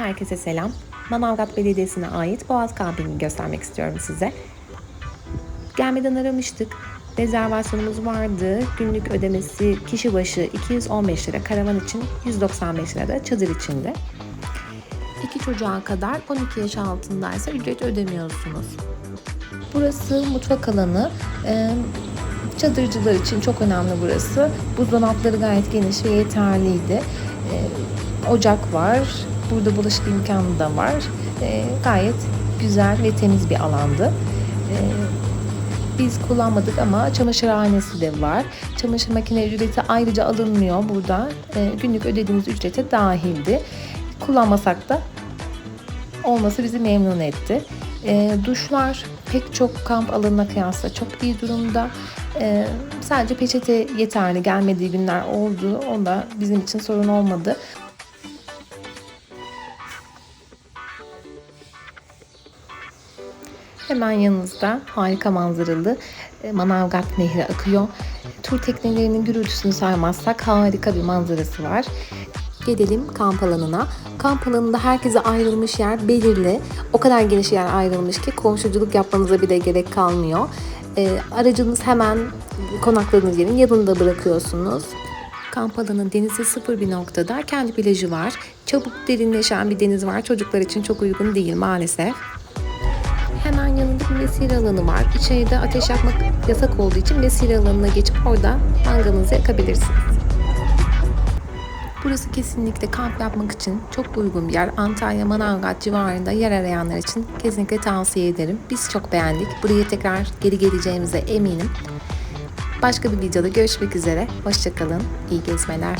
Herkese selam. Manavgat Belediyesi'ne ait Boğaz Kamping'i göstermek istiyorum size. Gelmeden aramıştık. Rezervasyonumuz vardı. Günlük ödemesi kişi başı 215 lira, karavan için 195 lira da çadır içinde. İki çocuğa kadar 12 yaş altındaysa ücret ödemiyorsunuz. Burası mutfak alanı. Ee, çadırcılar için çok önemli burası. Buzdolapları gayet geniş ve yeterliydi. Ee, ocak var. Burada bulaşık imkanı da var. Ee, gayet güzel ve temiz bir alandı. Ee, biz kullanmadık ama çamaşırhanesi de var. Çamaşır makine ücreti ayrıca alınmıyor burada. Ee, günlük ödediğimiz ücrete dahildi. Kullanmasak da olması bizi memnun etti. E, duşlar pek çok kamp alanına kıyasla çok iyi durumda. E, sadece peçete yeterli gelmediği günler oldu. Onda bizim için sorun olmadı. Hemen yanınızda harika manzaralı e, Manavgat Nehri akıyor. Tur teknelerinin gürültüsünü saymazsak harika bir manzarası var. Gelelim kamp alanına. Kamp alanında herkese ayrılmış yer belirli. O kadar geniş yer ayrılmış ki komşuculuk yapmanıza bile gerek kalmıyor. E, aracınız hemen konakladığınız yerin yanında bırakıyorsunuz. Kamp alanı denize sıfır bir noktada kendi plajı var. Çabuk derinleşen bir deniz var. Çocuklar için çok uygun değil maalesef. Hemen yanında bir mesire alanı var. İçeride ateş yakmak yasak olduğu için mesire alanına geçip orada mangalınızı yakabilirsiniz. Burası kesinlikle kamp yapmak için çok uygun bir yer. Antalya, Manavgat civarında yer arayanlar için kesinlikle tavsiye ederim. Biz çok beğendik. Buraya tekrar geri geleceğimize eminim. Başka bir videoda görüşmek üzere. Hoşçakalın. İyi gezmeler.